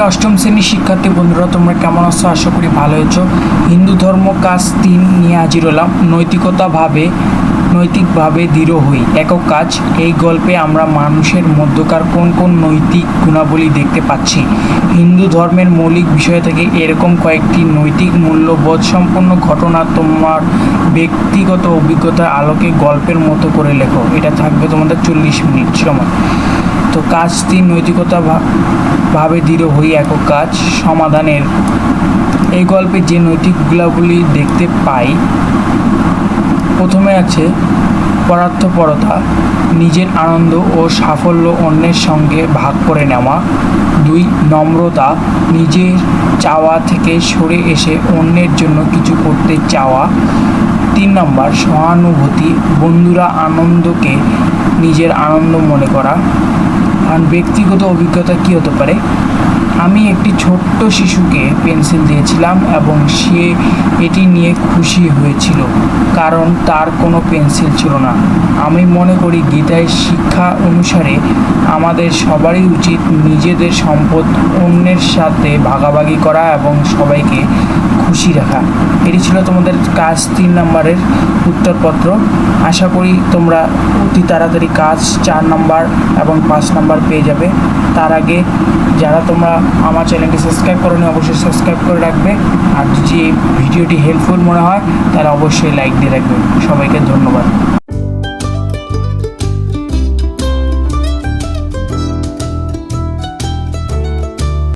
প্রিয় অষ্টম শ্রেণির শিক্ষার্থী বন্ধুরা, তোমরা কেমন আছো? আশা করি ভালো আছো। হিন্দু ধর্ম কাজ তিন নিয়ে হাজির হলাম। নৈতিকতাভাবে, নৈতিকভাবে দৃঢ় হই। একক কাজ। এই গল্পে আমরা মানুষের মধ্যকার কোন কোন নৈতিক গুণাবলী দেখতে পাচ্ছি? হিন্দু ধর্মের মৌলিক বিষয় থেকে এরকম কয়েকটি নৈতিক মূল্যবোধ সম্পন্ন ঘটনা তোমার ব্যক্তিগত অভিজ্ঞতার আলোকে গল্পের মতো করে লেখো। এটা থাকবে তোমাদের চল্লিশ মিনিট সময়। তো কাজ নৈতিকতা ভাবে দৃঢ় হই একক কাজ। সমাধানের এই গল্পে যে নৈতিক গুণাবলী দেখতে পাই, প্রথমে আছে পরার্থপরতা, নিজের আনন্দ ও সাফল্য অন্যের সঙ্গে ভাগ করে নেওয়া। দুই, নম্রতা, নিজের চাওয়া থেকে সরে এসে অন্যের জন্য কিছু করতে চাওয়া। তিন নম্বর, সহানুভূতি, বন্ধুরা আনন্দকে নিজের আনন্দ মনে করা। আর ব্যক্তিগত অভিজ্ঞতা কী হতে পারে? আমি একটি ছোট্ট শিশুকে পেন্সিল দিয়েছিলাম এবং সে এটি নিয়ে খুশি হয়েছিল, কারণ তার কোনো পেন্সিল ছিল না। আমি মনে করি গীতায় শিক্ষা অনুসারে আমাদের সবারই উচিত নিজেদের সম্পদ অন্যের সাথে ভাগাভাগি করা এবং সবাইকে খুশি রাখা। এটি ছিল তোমাদের কাজ তিন নম্বরের উত্তরপত্র। আশা করি তোমরা অতি তাড়াতাড়ি কাজ চার নম্বর এবং পাঁচ নম্বর পেয়ে যাবে। তার আগে যারা তোমরা আমার চ্যানেলটি সাবস্ক্রাইব করো অবশ্যই সাবস্ক্রাইব করে রাখবে। আর যদি ভিডিওটি হেল্পফুল মনে হয়, তাহলে অবশ্যই লাইক দিয়ে রাখবে। সবাইকে ধন্যবাদ।